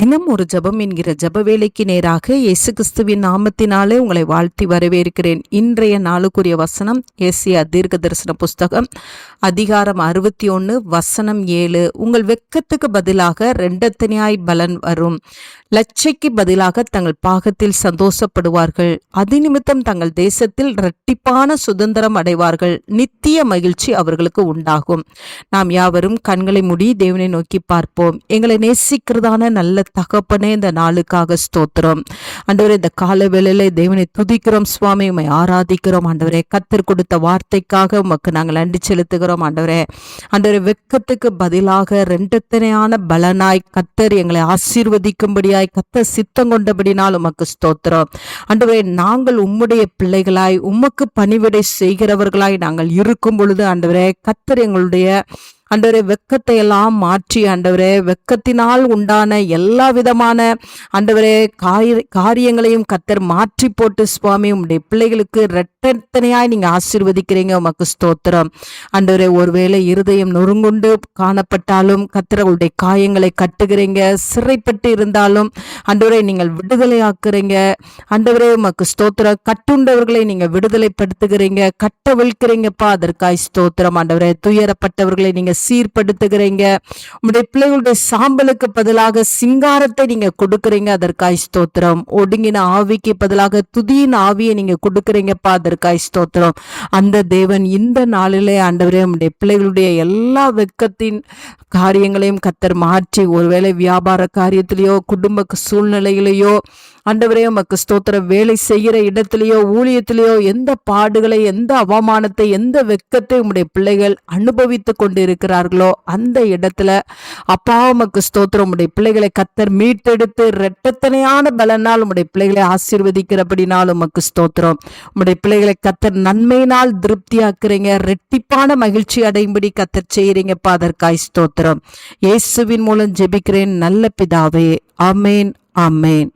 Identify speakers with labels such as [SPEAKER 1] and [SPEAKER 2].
[SPEAKER 1] தினம் ஒரு ஜெபம் என்கிற ஜப வேலைக்கு நேராக இயேசு கிறிஸ்துவின் நாமத்தினாலே உங்களை வாழ்த்தி வரவேற்கிறேன். இன்றைய நாளுக்குரிய வசனம் ஏசியா தீர்க்க தரிசன புஸ்தகம் அதிகாரம் அறுபத்தி ஒன்று வசனம் ஏழு. உங்கள் வெக்கத்துக்கு பதிலாக ரெண்டத்தனியாய் பலன் வரும். லட்சைக்கு பதிலாக தங்கள் பாகத்தில் சந்தோஷப்படுவார்கள். அது நிமித்தம் தங்கள் தேசத்தில் இரட்டிப்பான சுதந்திரம் அடைவார்கள். நித்திய மகிழ்ச்சி அவர்களுக்கு உண்டாகும். நாம் யாவரும் கண்களை மூடி தேவனை நோக்கி பார்ப்போம். எங்களை நேசிக்கிறதான நல்ல தகப்பனே இந்த நாளுக்காக ஸ்தோத்திரம். ஆண்டவரே இந்த கால வேளையில தேவனை துதிக்கிறோம் சுவாமி உம்மை ஆராதிக்கிறோம். ஆண்டவரே கத்தர் கொடுத்த வார்த்தைக்காக உமக்கு நாங்கள் நன்றி செலுத்துகிறோம் ஆண்டவரே. ஆண்டவரே வெக்கத்துக்கு பதிலாக ரெண்டத்தனையான பலனாய் கத்தர் எங்களை ஆசீர்வதிக்கும்படியாய் கத்தர் சித்தம் கொண்டபடினால் உமக்கு ஸ்தோத்திரம். ஆண்டவரே நாங்கள் உம்முடைய பிள்ளைகளாய் உமக்கு பணிவிடை செய்கிறவர்களாய் நாங்கள் இருக்கும் பொழுது ஆண்டவரே கத்தர் எங்களுடைய அண்டவரே வெக்கத்தை எல்லாம் மாற்றி அண்டவரே வெக்கத்தினால் உண்டான எல்லா விதமான அண்டவரே காய காரியங்களையும் கத்தர் மாற்றி போட்டு சுவாமி உங்களுடைய பிள்ளைகளுக்கு ரெட்டத்தனையாய் நீங்க ஆசீர்வதிக்கிறீங்க. உமக்கு ஸ்தோத்திரம். அண்டவரே ஒருவேளை இருதயம் நொறுங்குண்டு காணப்பட்டாலும் கத்தர்களுடைய காயங்களை கட்டுகிறீங்க சிறைப்பட்டு இருந்தாலும் அண்டவரை நீங்கள் விடுதலையாக்குறீங்க. அண்டவரே உமக்கு ஸ்தோத்திரம். கட்டுண்டவர்களை நீங்க விடுதலைப்படுத்துகிறீங்க கட்டவிழ்க்கிறீங்கப்பா அதற்காய் ஸ்தோத்திரம். ஆண்டவரே துயரப்பட்டவர்களை நீங்க சீர்படுத்துகிறீங்க. உங்களுடைய பிள்ளைகளுடைய சாம்பலுக்கு பதிலாக சிங்காரத்தை நீங்க கொடுக்குறீங்க அதற்காய் ஸ்தோத்திரம். ஒடுங்கின ஆவிக்கு பதிலாக துதியின் ஆவியை நீங்க கொடுக்குறீங்கப்பா அதற்காய் ஸ்தோத்திரம். அந்த தேவன் இந்த நாளிலே ஆண்டவரே உங்களுடைய பிள்ளைகளுடைய எல்லா வெக்கத்தின் காரியங்களையும் கத்தர் மாற்றி ஒருவேளை வியாபார காரியத்திலேயோ குடும்ப சூழ்நிலையிலேயோ ஆண்டவரே உமக்கு ஸ்தோத்திர வேலை செய்கிற இடத்திலேயோ ஊழியத்திலேயோ எந்த பாடுகளை எந்த அவமானத்தை எந்த வெக்கத்தை உங்களுடைய பிள்ளைகள் அனுபவித்து கொண்டு இருக்கிறார்களோ அந்த இடத்துல அப்பா உமக்கு ஸ்தோத்திரம். உடைய பிள்ளைகளை கத்தர் மீட்டெடுத்து ரெட்டத்தனையான பலனால் உடைய பிள்ளைகளை ஆசீர்வதிக்கிறபடினால் உமக்கு ஸ்தோத்திரம். உடைய பிள்ளைகளை கத்தர் நன்மையினால் திருப்தியாக்குறீங்க. ரெட்டிப்பான மகிழ்ச்சி அடையும்படி கத்தர் செய்யறீங்கப்பா அதற்காய் ஸ்தோத்திரம். இயேசுவின் மூலம் ஜெபிக்கிறேன். நல்ல பிதாவே. அமேன் அமேன்